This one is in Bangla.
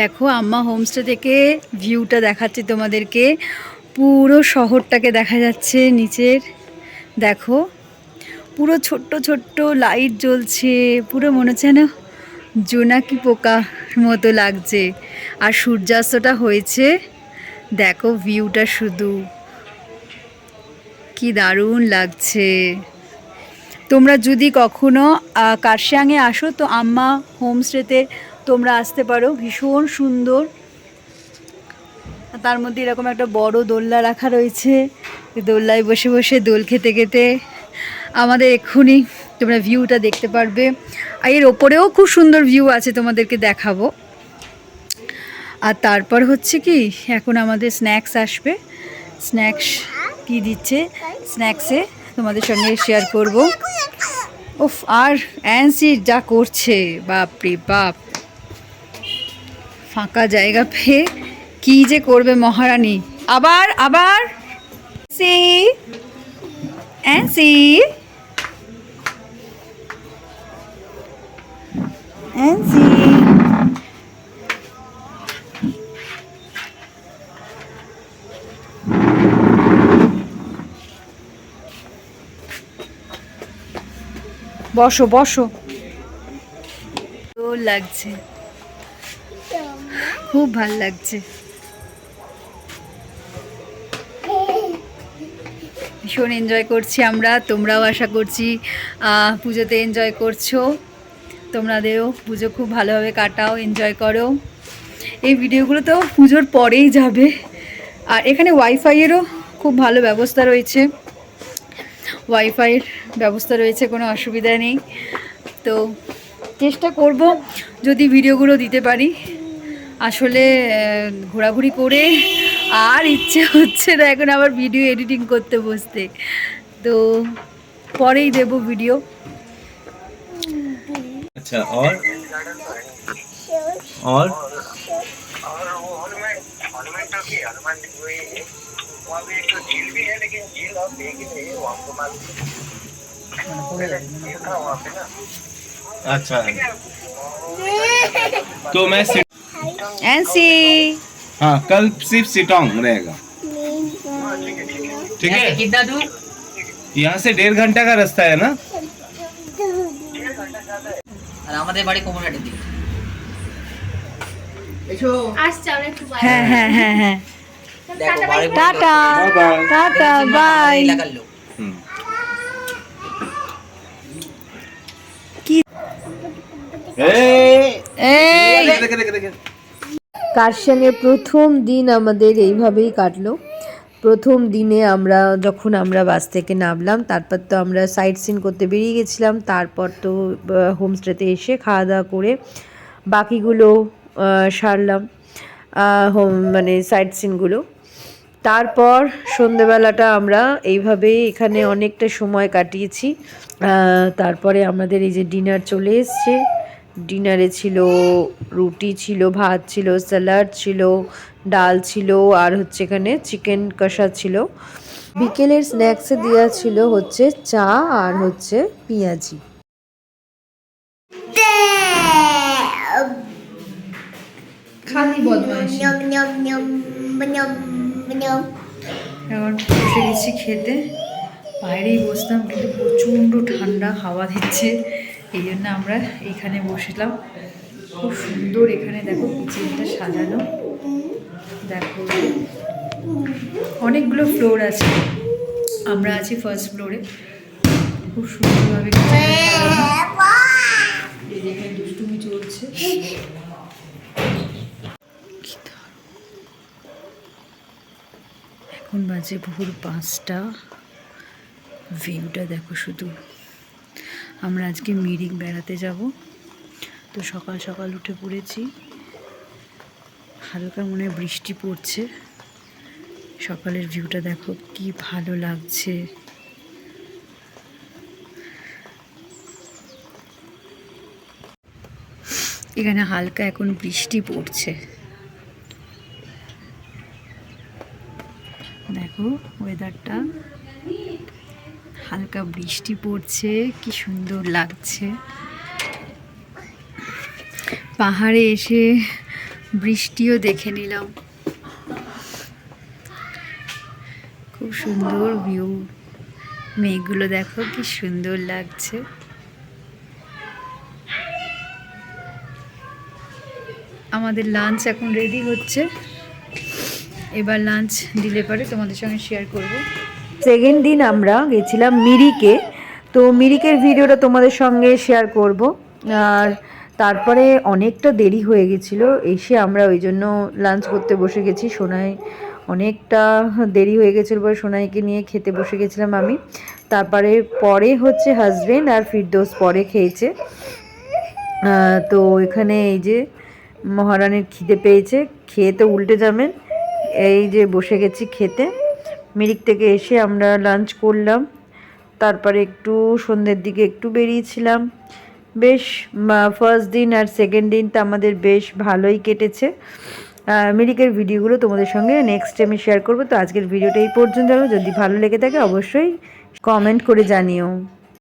দেখো, আম্মা হোমস্টে থেকে ভিউটা দেখাচ্ছে তোমাদেরকে। পুরো শহরটাকে দেখা যাচ্ছে নিচের। দেখো, পুরো ছোট্ট ছোট্ট লাইট জ্বলছে। পুরো মনে হচ্ছে না জোনাকি পোকা মতো লাগছে। আর সূর্যাস্তটা হয়েছে, দেখো ভিউটা শুধু। কি দারুণ লাগছে। তোমরা যদি কখনো কার্শিয়াংয়ে আসো, তো আম্মা হোমস্টেতে তোমরা আসতে পারো, ভীষণ সুন্দর। তার মধ্যে এরকম একটা বড় দোলনা রাখা রয়েছে। এই দোলনায় বসে বসে দোল খেতে খেতে আমাদের এক্ষুনি তোমরা ভিউটা দেখতে পারবে। আর এর ওপরেও খুব সুন্দর ভিউ আছে তোমাদেরকে দেখাবো। আর তারপর হচ্ছে কি, এখন আমাদের স্ন্যাক্স আসবে। স্ন্যাক্স কি দিচ্ছে? স্ন্যাক্সে তোমাদের সঙ্গে শেয়ার করব। উফ, আর অ্যান্সি যা করছে বাপ রে বাপ। ফাঁকা জায়গা পেয়ে কি যে করবে মহারানী। আবার আবার। সি। অ্যান্সি অ্যান্সি বসো বসো। লাগছে। খুব ভালো লাগছে। ভীষণ এনজয় করছি আমরা, তোমরাও আশা করছি পুজোতে এনজয় করছ। তোমাদেরও পুজো খুব ভালোভাবে কাটাও এনজয় করো। এই ভিডিওগুলো তো পুজোর পরেই যাবে। আর এখানে ওয়াইফাইয়েরও খুব ভালো ব্যবস্থা রয়েছে। ওয়াইফাইয়ের ব্যবস্থা রয়েছে, কোনো অসুবিধা নেই। তো, চেষ্টা করব যদি ভিডিওগুলো দিতে পারি। আসলে আহ, ঘোরাঘুরি করে আর ইচ্ছে হচ্ছে না এখন আবার ভিডিও এডিটিং করতে বসতে তো পরেই দেব ভিডিও अच्छा और और और वो हनुमान हनुमान टॉकी हनुमान वही है वहाँ भी एक तो झील भी है लेकिन झील आप देख ही नहीं है वहाँ को मालूम पहले झील था वहाँ पे ना अच्छा तो मैं सिट- অ্যান্সি हाँ कल सिर्फ सिटोंग रहेगा ठीक है कितना दूर यहाँ से डेढ़ घंटा का रास्ता है ना আর আমাদের বাড়ি কোমরহাটের দিকে আসছে আমরা একটু বাইরে। হ্যাঁ হ্যাঁ হ্যাঁ হ্যাঁ দেখো বাড়ি টাটা টাটা বাই এলাকার লোক हम्म। কি এই, এই দেখে। প্রথম দিন আমাদের এইভাবেই কাটলো। প্রথম দিনে আমরা যখন আমরা বাস থেকে নামলাম, তারপর তো আমরা সাইট সিন করতে বেরিয়ে গেছিলাম, তারপর তো হোমস্টেতে এসে খাওয়া দাওয়া করে বাকিগুলো সারলাম হোম মানে সাইট সিনগুলো তারপর সন্ধেবেলাটা আমরা এইভাবেই এখানে অনেকটা সময় কাটিয়েছি। তারপরে আমাদের এই যে ডিনার চলে এসছে। ডিনারে ছিল রুটি ছিল ভাত ছিল স্যালাড ছিল ডাল ছিল আর হচ্ছে এখানে চিকেন কষা ছিল। বিকেলের স্ন্যাক্সে দেওয়া ছিল হচ্ছে চা আর হচ্ছে পেঁয়াজি। খালি বদমাইশি। এখন বসে গেছি খেতে। বাইরেই বসতাম কিন্তু প্রচণ্ড ঠান্ডা হাওয়া দিচ্ছে। এই জন্য আমরা এখানে বসলাম খুব সুন্দর এখানে দেখো কিচেনটা সাজানো। দেখো, অনেকগুলো ফ্লোর আছে। আমরা আছি ফার্স্ট ফ্লোরে খুব সুন্দরভাবে দুষ্টুমি চলছে। এখন বাজে ভোর পাঁচটা। ভিউটা দেখো শুধু। আমরা আজকে মিরিক বেড়াতে যাব। তো সকাল সকাল উঠে পড়েছি। হালকা মনে বৃষ্টি পড়ছে। সকালের ভিউটা দেখো কি ভালো লাগছে। এখানে হালকা এখন বৃষ্টি পড়ছে। দেখো ওয়েদারটা হালকা বৃষ্টি পড়ছে, কি সুন্দর লাগছে। পাহাড়ে এসে বৃষ্টিও দেখে নিলাম। খুব সুন্দর ভিউ মেঘগুলো দেখো, কি সুন্দর লাগছে। আমাদের লাঞ্চ এখন রেডি হচ্ছে। এবার লাঞ্চ দিলে পরে তোমাদের সঙ্গে শেয়ার করব। সেকেন্ড দিন আমরা গেছিলাম মিরিকে। তো মিরিকের ভিডিওটা তোমাদের সঙ্গে শেয়ার করব। আর তারপরে অনেকটা দেরি হয়ে গেছিল, এসে আমরা ওই জন্য লাঞ্চ করতে বসে গেছি। সোনাই অনেকটা দেরি হয়ে গেছিল বলে সোনাইকে নিয়ে খেতে বসে গেছিলাম আমি। তারপরে পরে হচ্ছে হাজবেন্ড আর ফিরদোস পরে খেয়েছে। তো এখানে এই যে মহারানীর খিদে পেয়েছে, খেয়ে তো উল্টে যাবেন। এই যে বসে গেছি খেতে। মিরিক থেকে এসে আমরা লাঞ্চ করলাম। তারপরে একটু সন্ধ্যের দিকে একটু বেরিয়েছিলাম। বেশ ফার্স্ট দিন আর সেকেন্ড দিন তো আমাদের বেশ ভালোই কেটেছে। মিরিকের ভিডিওগুলো তোমাদের সঙ্গে নেক্সট টাইমে শেয়ার করব। তো আজকের ভিডিওটা এই পর্যন্ত। যদি ভালো লেগে থাকে, অবশ্যই কমেন্ট করে জানিও।